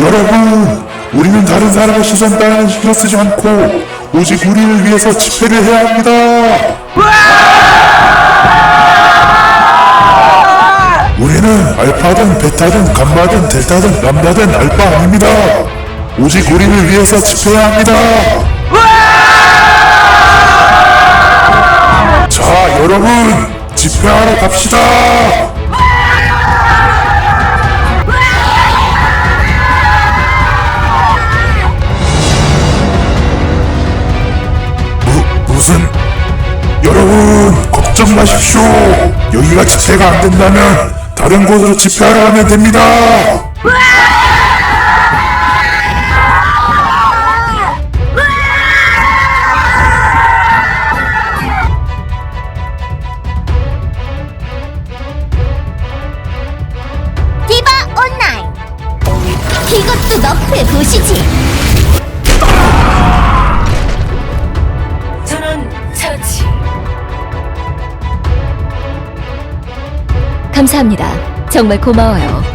여러분, 우리는 다른 사람의 시선 따위는 신경 쓰지 않고 오직 우리를 위해서 집회를 해야 합니다. 우리는 알파든 베타든 감마든 델타든 람다든 알파 아닙니다. 오직 우리를 위해서 집회해야 합니다. 자, 여러분, 집회하러 갑시다. 무, 무슨 여러분 걱정 마십시오. 여기가 집회가 안 된다면 다른 곳으로 집회하러 가면 됩니다. 디바 온라인. 이것도 너프해 보시지 감사합니다. 정말 고마워요.